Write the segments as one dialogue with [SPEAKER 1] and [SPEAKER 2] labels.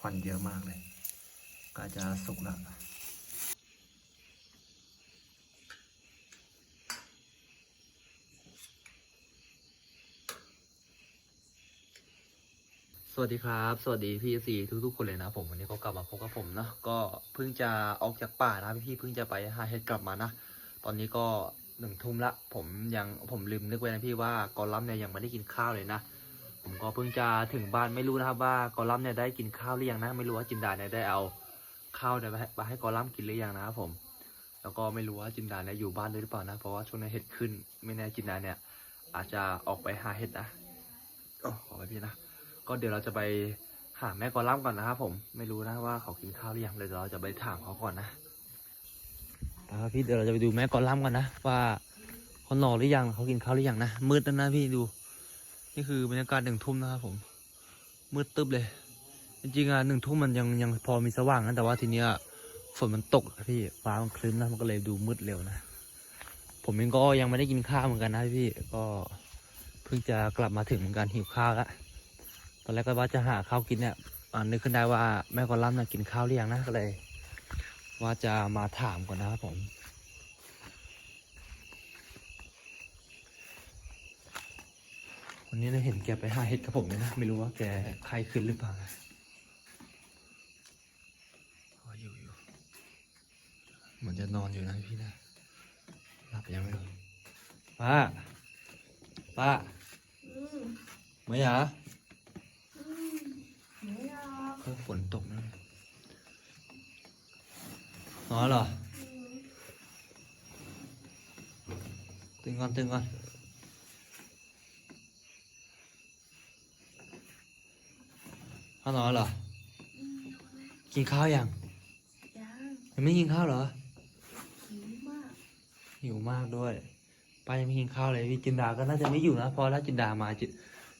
[SPEAKER 1] ควันเยอะมากเลย ก็จะสุกแล้วสวัสดีครับ สวัสดีพี่ซีทุกๆ คนเลยนะผมวันนี้ก็กลับมาพบกับผมนะก็เพิ่งจะออกจากป่านะพี่เพิ่งจะไปหาเห็ดกลับมานะตอนนี้ก็หนึ่งทุ่มละ ผมยังผมลืมนึกไว้นะพี่ว่ากอลัมเนี่ยยังไม่ได้กินข้าวเลยนะ ผมก็เพิ่งจะถึงบ้านไม่รู้นะครับว่ากอลัมเนี่ยได้กินข้าวหรือยังนะ ไม่รู้ว่าจินดาเนี่ยได้เอาข้าวเนี่ยไปให้กอลัมกินหรือยังนะครับผม แล้วก็ไม่รู้ว่าจินดาเนี่ยอยู่บ้านด้วยหรือเปล่านะ เพราะว่าช่วงนี้เห็ดขึ้น ไม่แน่จินดาเนี่ย อาจจะออกไปหาเห็ดนะโอ้ขอไปพี่นะก็เดี๋ยวเราจะไปหาแม่กอลัมก่อนนะครับผมไม่รู้นะว่าเขากินข้าวหรือยังเดี๋ยเราจะไปถามเขาก่อนนะครับพี่เดี๋ยวเราจะไปดูแม่กอลัมก่อนนะว่าเขานอนหรือยังเขากินข้าวหรือยังนะมืดแล้วนะพี่ดู นี่คือบรรยากาศหนึ่งทุ่มนะครับผมมืดตึ๊บเลย จริงๆอะหนึ่งทุ่มมันยังยังพอมีสว่างนะแต่ว่าทีเนี้ยฝนมันตกอะพี่ฟ้ามันครึ้มนะมันก็เลยดูมืดเร็วนะ ผมเองก็ยังไม่ได้กินข้าวเหมือนกันนะพี่ก็เพิ่งจะกลับมาถึงเหมือนกันหิวข้าวล้วตอนแรกก็ว่าจะหาข้าวกินเนี่ยนึกขึ้นได้ว่าแม่กอลัมน์น่ะกินข้าวหรือยังนะก็เลย ว่าจะมาถามก่อนนะครับผม วันนี้เราเห็นแกไปหาเห็ดกับผมเลยนะ ไม่รู้ว่าแกไข้ขึ้นหรือเปล่านะอ๋ออยู่อยู่เหมือนจะนอนอยู่นะพี่นะหลับยังไม่รู้ป้า ป้า
[SPEAKER 2] อืม
[SPEAKER 1] ไม่หรอ
[SPEAKER 2] อืมไม่หรอก
[SPEAKER 1] ก็ฝนตกนะนอนเหรอ
[SPEAKER 2] อืม
[SPEAKER 1] ตื่นก่อนตื่นก่อน ข้าวนอนเหรอ
[SPEAKER 2] อืม
[SPEAKER 1] กินข้าวยัง
[SPEAKER 2] ยัง
[SPEAKER 1] ยังไม่กินข้าวเหรอ
[SPEAKER 2] หิวมาก
[SPEAKER 1] หิวมากด้วยป้ายังไม่กินข้าวเลยพี่จินดาก็น่าจะไม่อยู่นะเพราะถ้าจินดามาจิ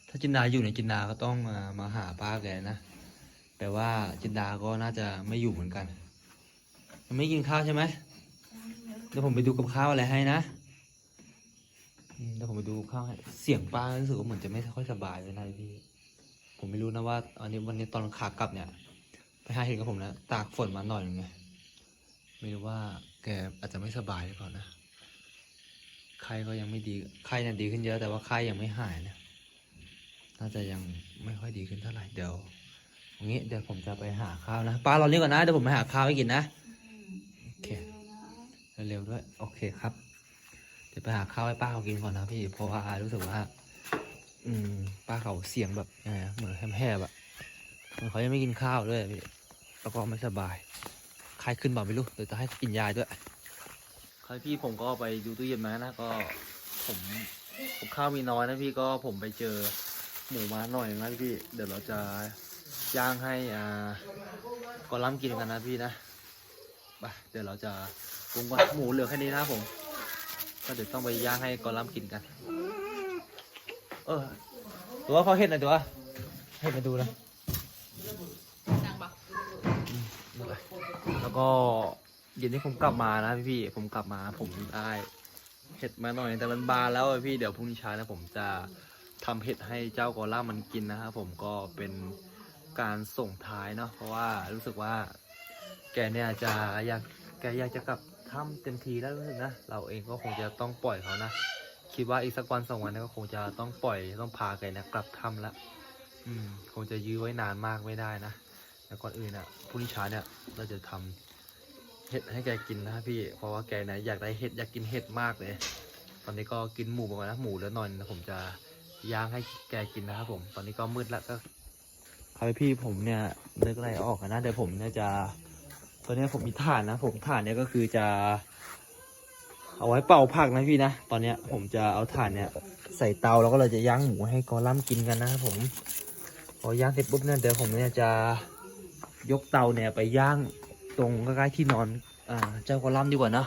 [SPEAKER 1] ถ้าจินดาอยู่เนี่ยจินดาก็ต้องมามาหาป้าแกนะแปลว่าจินดาก็น่าจะไม่อยู่เหมือนกัน ยังไม่กินข้าวใช่ไหม
[SPEAKER 2] ยังเยอะ
[SPEAKER 1] เดี๋ยวผมไปดูกับข้าวอะไรให้นะอืมเดี๋ยวผมไปดูกับข้าวให้ เสียงป้ารู้สึกว่าเหมือนจะไม่ค่อยสบายเลยนะพี่ ผมไม่รู้นะว่าอันนี้วันนี้ตอนขากลับเนี่ย ไปหาเห็นกับผมนะตากฝนมาหน่อยนึงไงไม่รู้ว่าแกอาจจะไม่สบายหรือเปล่านะไข้ก็ยังไม่ดีไข้เนี่ยดีขึ้นเยอะแต่ว่าไข้ยังไม่หายนะน่าจะยังไม่ค่อยดีขึ้นเท่าไหร่เดี๋ยวอย่างงี้เดี๋ยวผมจะไปหาข้าวนะป้ารอเรียกก่อนนะเดี๋ยวผมไปหาข้าวให้กินนะโอเค
[SPEAKER 2] เร็วนะ
[SPEAKER 1] เร็วๆด้วยโอเคครับเดี๋ยวไปหาข้าวให้ป้าเขากินก่อนนะพี่เพราะว่ารู้สึกว่า อืมป้าเขาเสียงแบบยังไงอะเหมือนแหบๆอะเหมือนเขายังไม่กินข้าวด้วยพี่แล้วก็ไม่สบายไข้ขึ้นเปล่าไม่รู้เดี๋ยวจะให้กินยาด้วยครับพี่ผมก็ไปดูตู้เย็นมานะก็ผมผมข้าวมีน้อยนะพี่ก็ผมไปเจอหมูม้าหน่อยนะพี่ เดี๋ยวเราจะย่างให้อ่ากอลัมกินกันนะพี่นะไปเดี๋ยวเราจะปรุงก่อนหมูเหลือแค่นี้นะผม ก็เดี๋ยวต้องไปย่างให้กอลัมกินกัน ออตัวเขาเห็ดหน่อยตัวเห็ดมาดูนะ
[SPEAKER 2] ดังปะ
[SPEAKER 1] นั่นแหละแล้วก็เย็นที่ผมกลับมานะพี่ๆผมกลับมาผมได้เห็ดมาหน่อยแต่มันบานแล้วอะพี่เดี๋ยวพรุ่งนี้เช้านะผมจะทำเห็ดให้เจ้ากอล่ามันกินนะครับผมก็เป็นการส่งท้ายเนาะเพราะว่ารู้สึกว่าแกเนี่ยจะอยากแกอยากจะกลับถ้ำเต็มทีแล้วรู้สึกนะเราเองก็คงจะต้องปล่อยเขานะ คิดว่าอีกสักวันสองวันก็คงจะต้องปล่อยต้องพาแกเนี่ยกลับถ้ำละอืม คงจะยื้อไว้นานมากไม่ได้นะแต่ก่อนอื่นอะพรุ่งนี้เช้าเนี่ยเราจะทำเห็ดให้แกกินนะพี่ เพราะว่าแกนะอยากได้เห็ดอยากกินเห็ดมากเลย ตอนนี้ก็กินหมูไปก่อนนะหมูแล้วหนอนนะผมจะย่างให้แกกินนะครับผม ตอนนี้ก็มืดแล้วก็ครับพี่ผมเนี่ยนึกอะไรออกนะเดี๋ยวผมเนี่ยจะตอนนี้ผมมีถ่านนะ ผมถ่านเนี่ยก็คือจะ เอาไว้เป่าผักนะพี่นะ ตอนเนี้ยผมจะเอาถ่านเนี่ยใส่เตาแล้วก็เราจะย่างหมูให้กอลัมกินกันนะครับผม พอย่างเสร็จปุ๊บเนี่ยเดี๋ยวผมเนี่ยจะยกเตาเนี่ยไปย่างตรงใกล้ๆที่นอนอ่าเจ้ากอลัมดีกว่านะ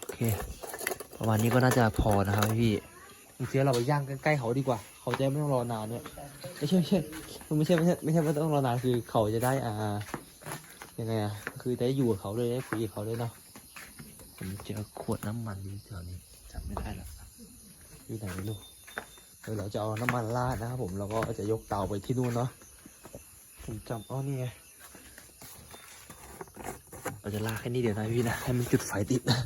[SPEAKER 1] โอเคประมาณนี้ก็น่าจะพอนะครับพี่จริงๆเราไปย่างใกล้ๆเขาดีกว่า เขาจะไม่ต้องรอนานเนี่ยไม่ใช่ไม่ใช่ไม่ใช่ไม่ใช่ไม่ใช่ไม่ต้องรอนานคือเขาจะได้อ่ายังไงอะคือได้อยู่กับเขาเลยได้คุยกับเขาเลยเนาะ ผมเจอขวดน้ำมันอยู่แถวนี้จำไม่ได้แล้วอยู่ไหนไม่รู้เดี๋ยวเราจะเอาน้ำมันราดนะครับผมแล้วก็จะยกเตาไปที่นู่นเนาะผมจำอ๋อนี่ไงเราจะลากแค่นี้เดี๋ยวนะพี่นะให้มันจุดไฟติดนะ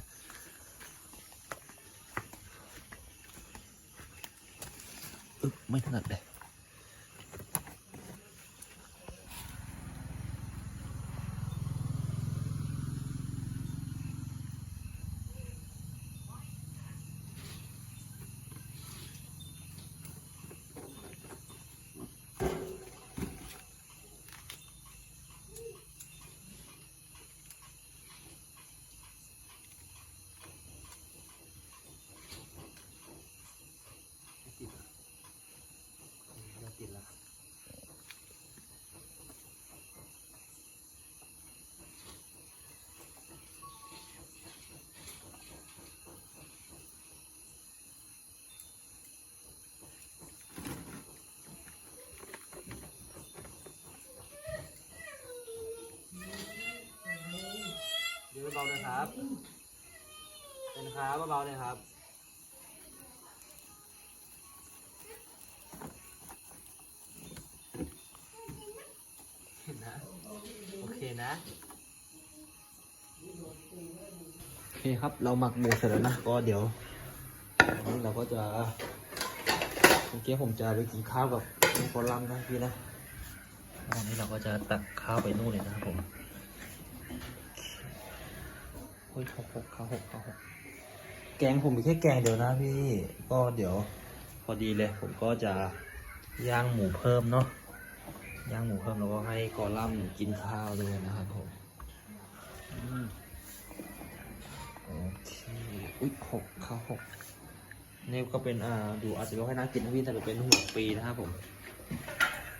[SPEAKER 1] ไม่ถนัดเลย ติดแล้วเดี๋ยวเบา ๆเลยครับ เป็นครับเบาๆเลยครับเห็นนะโอเคนะโอเคครับเราหมักหมูเสร็จแล้วนะก็เดี๋ยวนี้เราก็จะเมื่อกี้ผมจะไปกินข้าวกับน้องโคลัมนะพี่นะวันนี้เราก็จะตักข้าวไปนู่นเลยนะครับผม อ้ยหกหกข้าวหกข้าวหกแกงผมมีแค่แกงเดียวนะพี่ ก็เดี๋ยว พอดีเลย ผมก็จะย่างหมูเพิ่มเนาะ ย่างหมูเพิ่มแล้วก็ให้กอลัมกินข้าวด้วยนะครับผมอโอเค อุ้ยหกข้าวหกนี่ก็เป็น อ่า ดูอาจจะไม่ค่อยน่ากินนะพี่แต่เป็นหัวปีนะครับผม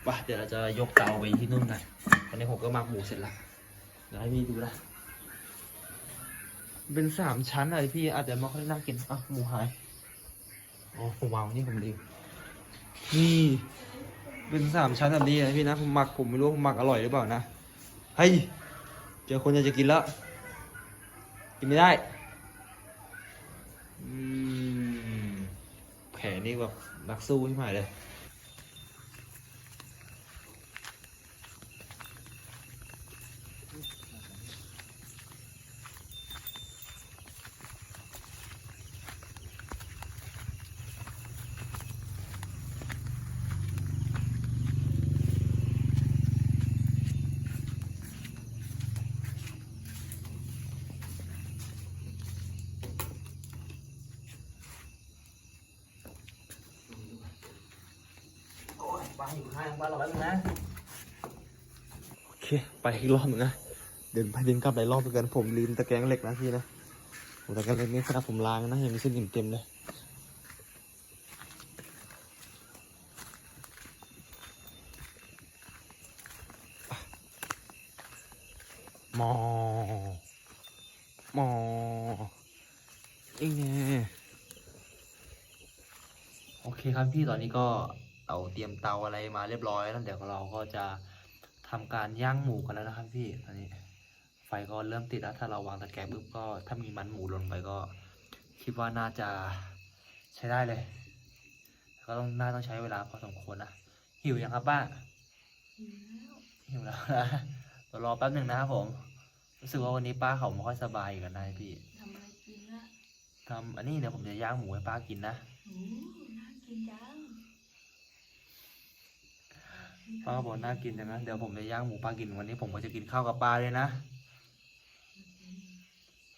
[SPEAKER 1] ไปเดี๋ยวเราจะยกเตาไปที่นู่นกันตอนนี้ผมก็มักหมูเสร็จแล้วเดี๋ยวให้พี่ดูนะ เป็นสามชั้นอะไรพี่อาจจะไม่ค่อยน่ากินอะหมูหายอ๋อผมวางนี่ผมดีนี่เป็นสามชั้นแบบนี้นะพี่นะผมหมักผมไม่รู้ผมหมักอร่อยหรือเปล่านะเฮ้ยเจอคนอยากจะกินแล้วกินไม่ได้อืมแผลนี่แบบนักสู้ที่หมายเลย โอ้ยบ้ายข้างบ้านเราแล้วนะ โอเค ไปอีกรอบหนึ่งนะ เดินไปเดินกลับหลายรอบเหมือนกันผมลืมตะแกรงเหล็กนะพี่นะตะแกรงเหล็กนี่ขนาดผมล้างนะยังมีเส้นหินเต็มเลยมอ มอยังไงโอเคครับพี่ตอนนี้ก็ เอาเตรียมเตาอะไรมาเรียบร้อยแล้วเดี๋ยวเราก็จะทำการย่างหมูกันแล้วนะครับพี่ตอนนี้ไฟก็เริ่มติดแล้วถ้าเราวางตะแกรงปุ๊บก็ถ้ามีมันหมูหล่นไปก็ คิดว่าน่าจะใช้ได้เลย ก็ต้องน่าต้องใช้เวลาพอสมควรนะหิวยังครับป้า
[SPEAKER 2] หิวแล้ว
[SPEAKER 1] หิวแล้วนะเดี๋ยวรอแป๊บหนึ่งนะครับผมรู้สึกว่าวันนี้ป้าเขาไม่ค่อยสบายอยู่กันนายพี่
[SPEAKER 2] ทำอะไรกินละ
[SPEAKER 1] ทำอันนี้เดี๋ยวผมจะย่างหมูให้ป้ากินนะ
[SPEAKER 2] โอ้น่ากินจัง
[SPEAKER 1] ป้าก็บอกน่ากินจังนะเดี๋ยวผมจะย่างหมูป้ากินวันนี้ผมก็จะกินข้าวกับป้าเลยนะ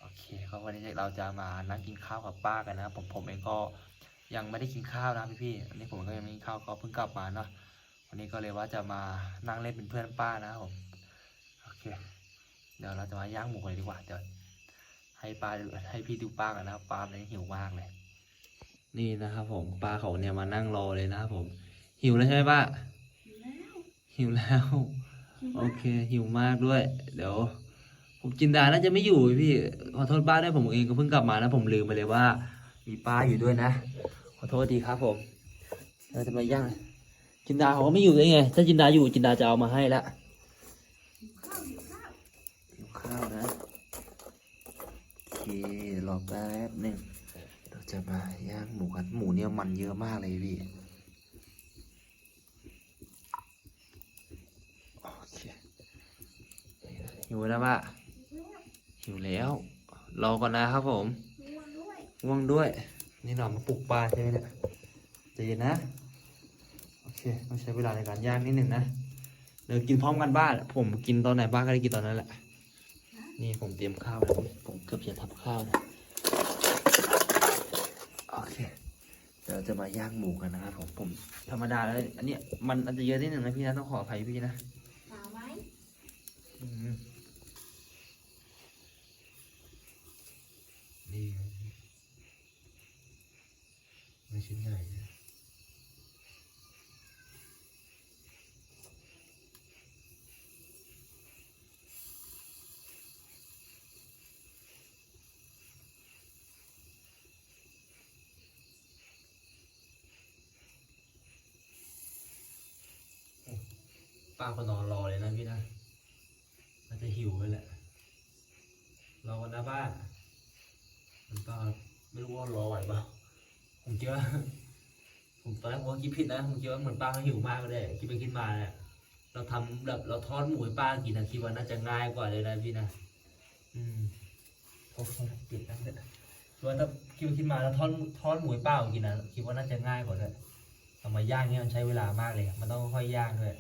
[SPEAKER 1] โอเคก็วันนี้เราจะมานั่งกินข้าวกับป้ากันนะ ผมผมเองก็ยังไม่ได้กินข้าวนะพี่พี่ๆอันนี้ผมก็ยังไม่กินข้าวก็เพิ่งกลับมาเนาะวันนี้ก็เลยว่าจะมานั่งเล่นเป็นเพื่อนป้านะผมโอเค เดี๋ยวเราจะมาย่างหมูกันเลยดีกว่าเดี๋ยวให้ป้าให้พี่ดูป้ากันนะครับป้าเลยหิวมากเลย นี่นะครับผมป้าเขาเนี่ยมานั่งรอเลยนะครับผม หิวแล้วใช่ไหมป้า
[SPEAKER 2] หิวแล้ว
[SPEAKER 1] หิวแล้ว
[SPEAKER 2] หิว
[SPEAKER 1] โอ
[SPEAKER 2] มาก
[SPEAKER 1] เค หิวมากด้วย เดี๋ยว ผมจินดาน่าจะไม่อยู่พี่ ขอโทษป้าด้วยผมเองก็เพิ่งกลับมานะผมลืมไปเลยว่า มีป้าอยู่ด้วยนะ ขอโทษดีครับผมเราจะมาย่างจินดาเขาก็ไม่อยู่ได้ไง ถ้าจินดาอยู่จินดาจะเอามาให้ละ
[SPEAKER 2] หิวข้าวหิวข้าว
[SPEAKER 1] หิวข้าวนะโอเครอแป๊บหนึ่งเราจะมาย่างหมูกันหมูเนี่ยมันเยอะมากเลยพี่ โหิวนะป้าหิวแล้วรอก่อนนะครับผม
[SPEAKER 2] ง่วงด้วย
[SPEAKER 1] ง่วงด้วย นี่หนอนมาปลุกปลาใช่ไหมเนี่ยใจเย็นนะโอเคต้องใช้เวลาในการย่างนิดหนึ่งนะเดี๋ยวกินพร้อมกันบ้านผมกินตอนไหนบ้างก็ได้กินตอนนั้นแหละนี่ผมเตรียมข้าวแล้วผมผมเกือบจะทับข้าวนะโอเคเดี๋ยวเราจะมาย่างหมูกันนะครับผมผมธรรมดาแล้วอันเนี้ยมันอาจจะเยอะนิดหนึ่งนะพี่นะต้องขออภัยพี่นะ
[SPEAKER 2] หนาวไหม
[SPEAKER 1] อืมนี่ไง ไม่ชิ้นใหญ่นะป้าก็นอนรอเลยนะพี่นะ มันจะหิวเลยแหละ รอกันนะบ้าน มันก็ไม่รู้ว่ารอไหวเปล่า คิดว่าผมตอนแรกผมก็คิดผิดนะผมคิดว่าเหมือนป้าเขาหิวมากเลยคิดไปคิดมาเนี่ยเราทำแบบเราทอดหมูให้ป้ากินนะคิดว่าน่าจะง่ายกว่าเลยนะพี่นะอืมโอ้โหปิดนั่นเลยคิดว่าถ้าคิดไปคิดมาแล้วทอดทอดหมูให้ป้ากินนะคิดว่าน่าจะง่ายกว่าเลยเอามาย่างเนี่ยมันใช้เวลามากเลย มันต้องค่อยๆย่างด้วย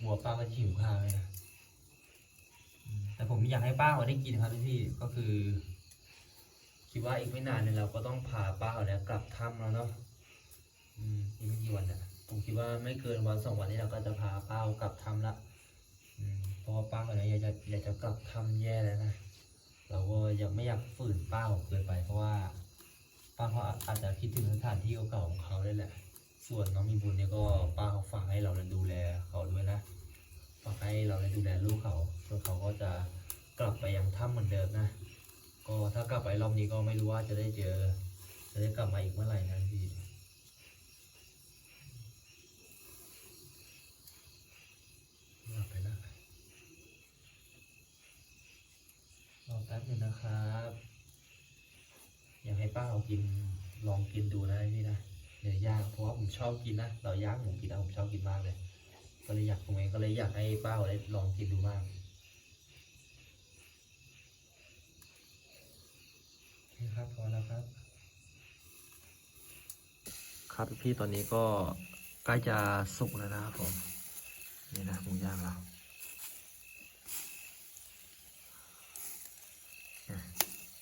[SPEAKER 1] หัวป้าก็จะหิวข้าวเลยนะแต่ผมอยากให้ป้าเขาได้กินครับพี่ๆก็คือ คิดว่าอีกไม่นานเนี่ยเราก็ต้องพาป้าเขาเนี่ยกลับถ้ำแล้วเนาะอืมอีกไม่กี่วันนี่ยผมคิดว่าไม่เกินวันสองวันนี้เราก็จะพาป้าเขากลับถ้ำละอืมเพราะว่าป้าเขาเนี่ยอยากจะอยากจะกลับถ้ำแย่แล้วนะเราก็ยังไม่อยากฝืนป้าเขาเกินไป เพราะว่าป้าเขาอาจจะคิดถึงสถานที่เก่าๆของเขาได้แหละ ส่วนน้องมีบุญเนี่ยก็ป้าเขาฝากให้เราดูแลเขาด้วยนะฝากให้เราดูแลลูกเขาส่วนเขาก็จะกลับไปยังถ้ำเหมือนเดิมนะ ก็ถ้ากลับไปรอบนี้ก็ไม่รู้ว่าจะได้เจอ จะได้กลับมาอีกเมื่อไหร่นะพี่หลับไปแล้วรอแป๊บหนึงนะครับ อยากให้ป้าเอากินลองกินดูนะพี่นะเดี๋ยวย่างเพราะว่าผมชอบกินนะเราย่างหมูกินนะผมชอบกินมากเลย ก็เลยอยากตรงนี้ก็เลยอยากให้ป้าได้ลองกินดูบ้างโอเครับพอแล้วครับ ครับพี่ตอนนี้ก็ใกล้จะสุกแล้วนะครับผมนี่นะหมูย่างเรา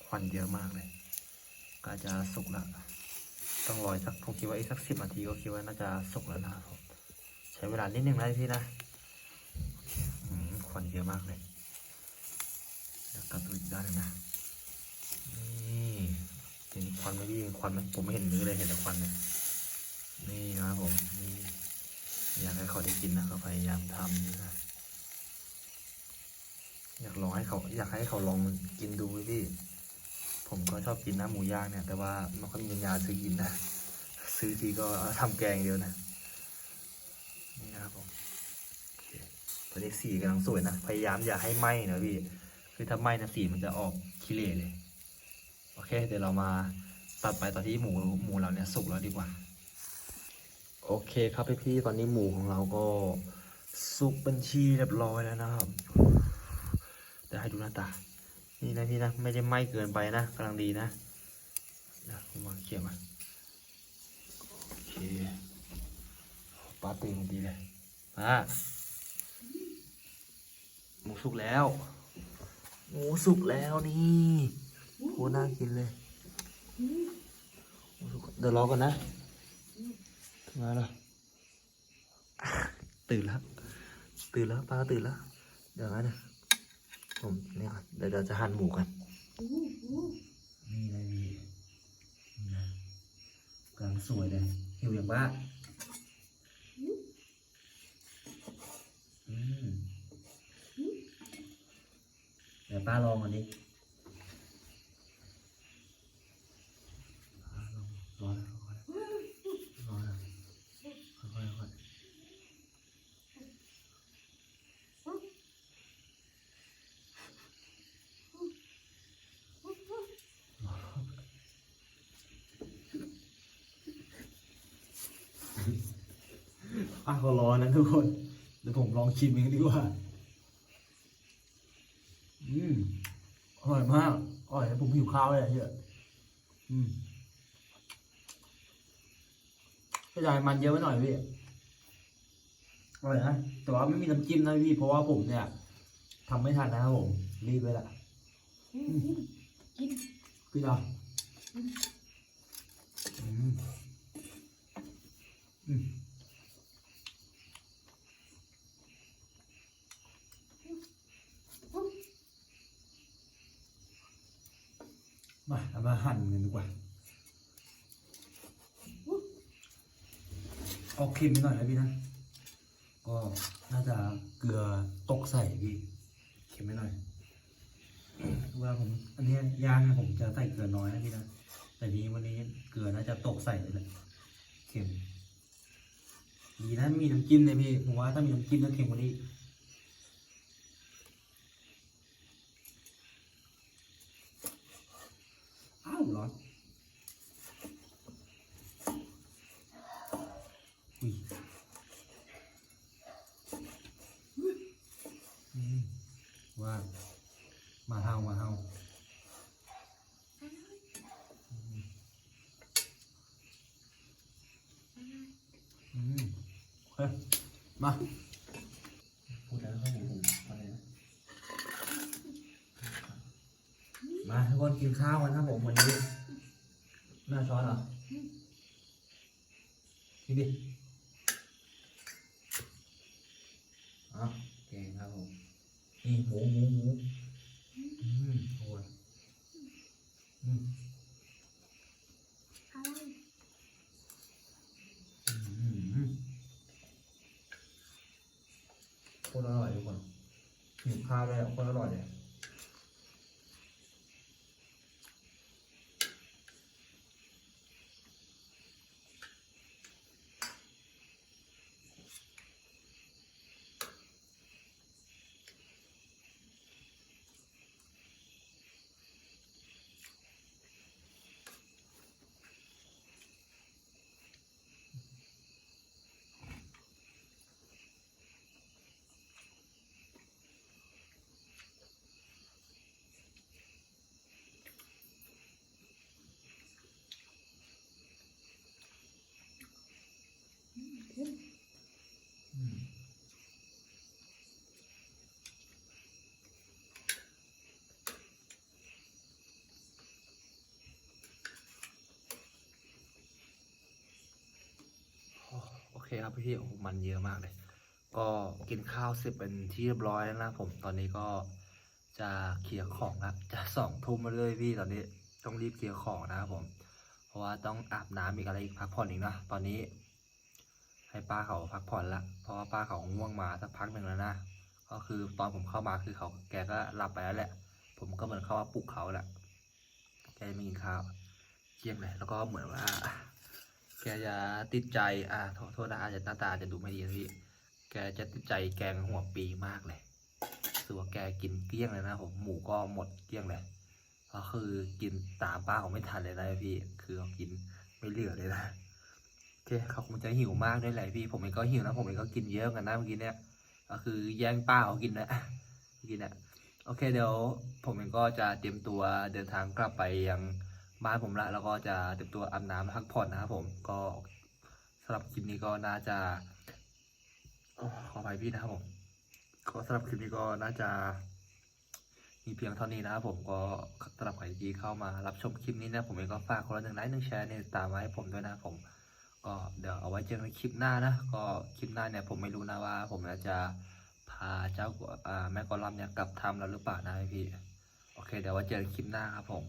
[SPEAKER 1] ควันเยอะมากเลยใกล้จะสุกแล้วต้องรออีกสักผมคิดว่าอีกสักสิบนาทีก็คิดว่าน่าจะสุกแล้วนะครับผมใช้เวลานิดนึงนะพี่นะควันเยอะมากเลยเดี๋ยวกลับดูอีกด้านนึงนะ ห็นควันไหมพี่ควันไหมผมไม่เห็นเนื้อเลยเห็นแต่ควันเนี่ยนี่นะครับผมนี่อยากให้เขาได้กินนะก็พยายามทำนะอยากลองให้เขา อยากให้เขาลองกินดูพี่ ผมก็ชอบกินนะหมูย่างเนี่ย แต่ว่าไม่ค่อยมีปัญญาซื้อกินนะซื้อทีก็เอาทำแกงเดียวนะนี่นะครับผมตอนนี้สีกำลังสวยนะ พยายามอย่าให้ไหม้นะพี่ คือถ้าไหม้นะสีมันจะออกขี้เหร่เลย โอเค เดี๋ยวเรามาตัดไปตอนที่หมูหมูเราเนี่ยสุกแล้วดีกว่า โอเคครับพี่พี่ๆตอนนี้หมูของเราก็สุกเป็นชีเรียบร้อยแล้วนะครับเดี๋ยวให้ดูหน้าตา นี่นะพี่นะไม่ได้ไหม้เกินไปนะกำลังดีนะนะผมวางเขี่ยมาโอเคป้าตื่นดีเลยป้าหมูสุกแล้วหมูสุกแล้วนี่ โหน่ากินเลยเดี๋ยวรอก่อนนะถึงแล้วตื่นแล้ว ตื่นแล้วป้าตื่นแล้ว เดี๋ยวนะผมเนี่ยเดี๋ยวเราจะหั่นหมูกันนี่เลยกลังสวยเลยหิวอย่างบ้าเดี๋ยวป้าลองอันนี้ป้าลองรอแล้วรอแล้วรอแล้วค่อยๆค่อยๆป้าเขารอนะ ทุกคนเดี๋ยวผมลองชิมเองดีกว่ามากอร่อยผมหิวข้าวเลยเยอะอืมก็ใจมันเยอะไปหน่อยพี่อร่อยนะแต่ว่าไม่มีน้ำจิ้มนะพี่เพราะว่าผมเนี่ยทำไม่ทันนะครับผม รีบไปละ
[SPEAKER 2] กินกิน
[SPEAKER 1] พี่ดาวอืมอืม มาเอามาหั่นกันดีกว่าเอาเค็มไปหน่อยนะพี่นะก็น่าจะเกลือตกใส่พี่เค็มไปหน่อยวลาผมอันนี้ย่างเนี่ยผมจะใส่เกลือน้อยนะพี่นะแต่นี้วันนี้เกลือน่าจะตกใส่เลยนะเค็มดีนะมีน้ำจิ้มเลยพี่ผมว่าถ้ามีน้ำจิ้มจะเค็มกว่านี้ อ้าวร้อนอุ้ยอืม ว่า มาเฮามาเฮาอืมมาพูดแล้วครับผมอะไรนะมาทุกคนกินข้าวกันครับผมวันนี้แม่ช้อนเหรอกินดิเอะเก่งครับผมนี่หมูหมูหมู อืมโอ้ยอืม
[SPEAKER 2] อะไร
[SPEAKER 1] อืมอืมโคตร อร่อยทุกคนหิวข้าวเลยโคตรอร่อยเลยอืมโอ เคครับพี่ๆโอ้มันเยอะมากเลย ก็กินข้าวเสร็จเป็นที่เรียบร้อยแล้วนะผมตอนนี้ก็จะเคลียร์ของละจะสองทุ่มมาเลยพี่ตอนนี้ต้องรีบเคลียร์ของนะครับผม เพราะว่าต้องอาบน้ำอีกอะไรอีกพักผ่อนอีกนะตอนนี้ ให้ป้าเขาพักผ่อนละเพราะว่าป้าเขาง่วงมาสักพักหนึ่งแล้วนะก็คือตอนผมเข้ามาคือเขาแกก็หลับไปแล้วแหละ ผมก็เหมือนเข้ามาปลุกเขาแหละแกไม่กินข้าวเที่ยงเลยแล้วก็เหมือนว่า แกจะติดใจ อ่าโทษนะอาจจะหน้าตาจะดูไม่ดีนะพี่ แกจะติดใจแกงหัวปีมากเลยคือว่าแกกินเกลี้ยงเลยนะผม หมูก็หมดเกลี้ยงเลย ก็คือกินตามป้าเขาไม่ทันเลยนะพี่ คือเขากินไม่เหลือเลยนะโอเคเขาคงจะหิวมากด้วยแหละพี่ ผมเองก็หิวนะ ผมเองก็กินเยอะกันนะเมื่อกี้เนี่ย ก็คือแย่งป้าเขากินนะเมื่อกี้เนี่ยโอเคเดี๋ยวผมเองก็จะเตรียมตัวเดินทางกลับไปยัง บ้านผมละแล้วก็จะเตรียมตัวอาบน้ำพักผ่อนนะครับผมก็สำหรับคลิปนี้ก็น่าจะขออภัยพี่นะครับผมก็สำหรับคลิปนี้ก็น่าจะมีเพียงเท่านี้นะครับผมก็สำหรับใครที่เข้ามารับชมคลิปนี้นะผมเองก็ฝากคนละหนึ่งไลค์หนึ่งแชร์เนี่ยตามมาให้ผมด้วยนะครับผมก็เดี๋ยวเอาไว้เจอกันคลิปหน้านะก็คลิปหน้าเนี่ยผมไม่รู้นะว่า ผมจะพาเจ้าอ่าแม่กอลัมเนี่ยกลับทำแล้วหรือเปล่านะพี่โอเคเดี๋ยวไว้เจอกันคลิปหน้าครับผม